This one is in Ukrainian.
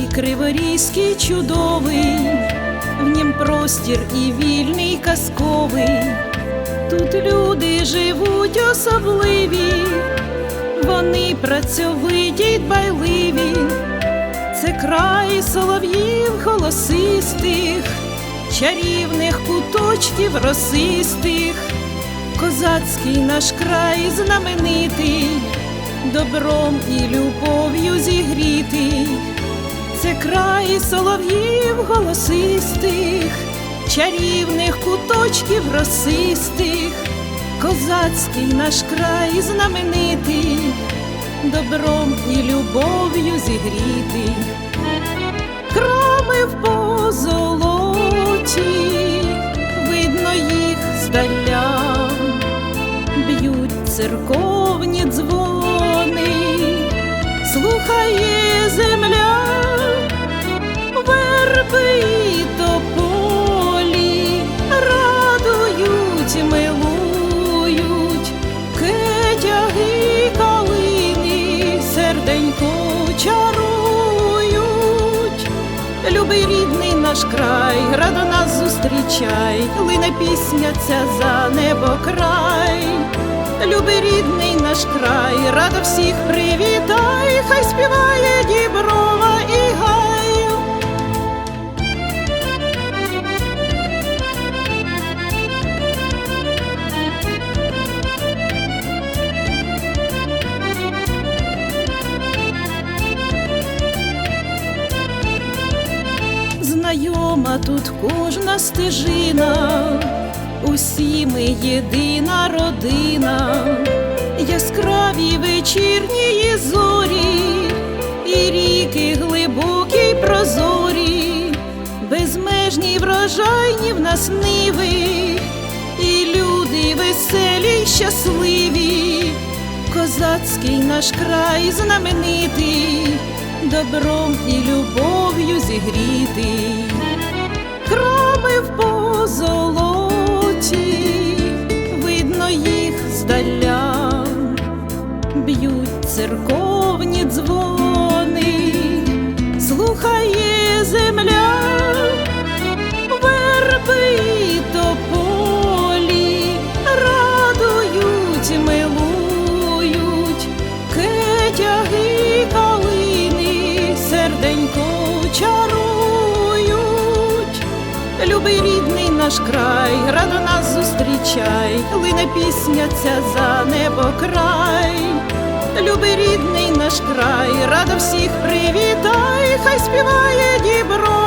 край криворізький чудовий, в нім простір і вільний казковий. Тут люди живуть особливі, вони працьовиті й дбайливі. Це край солов'їв голосистих, чарівних куточків росистих, козацький наш край знаменитий, добром і любов'ю зігрітий. Це край солов'їв голосистих, чарівних куточків росистих, козацький наш край знаменитий, добром і любов'ю зігрітий. Храми в позолоті, видно їх здаля, б'ють церковні дзвони, слухає Любий рідний наш край, радо нас зустрічай, лине пісня ця за небо край. Любий рідний наш край, радо всіх привітай, хай співає діброва Знайома тут кожна стежина, усі ми єдина родина, яскраві вечірні зорі, і ріки глибокі й прозорі, безмежні врожайні в нас ниви, і люди веселі й щасливі, козацький наш край знаменитий, добром і любов'ю зігрітий. Церковні дзвони, слухає земля, верби тополі радують, милують, кетяги калини, серденько чарують. Любий рідний наш край, радо нас зустрічай, лине пісня ця за небо край. Любий рідний наш край, рада всіх привітай, хай співає діброва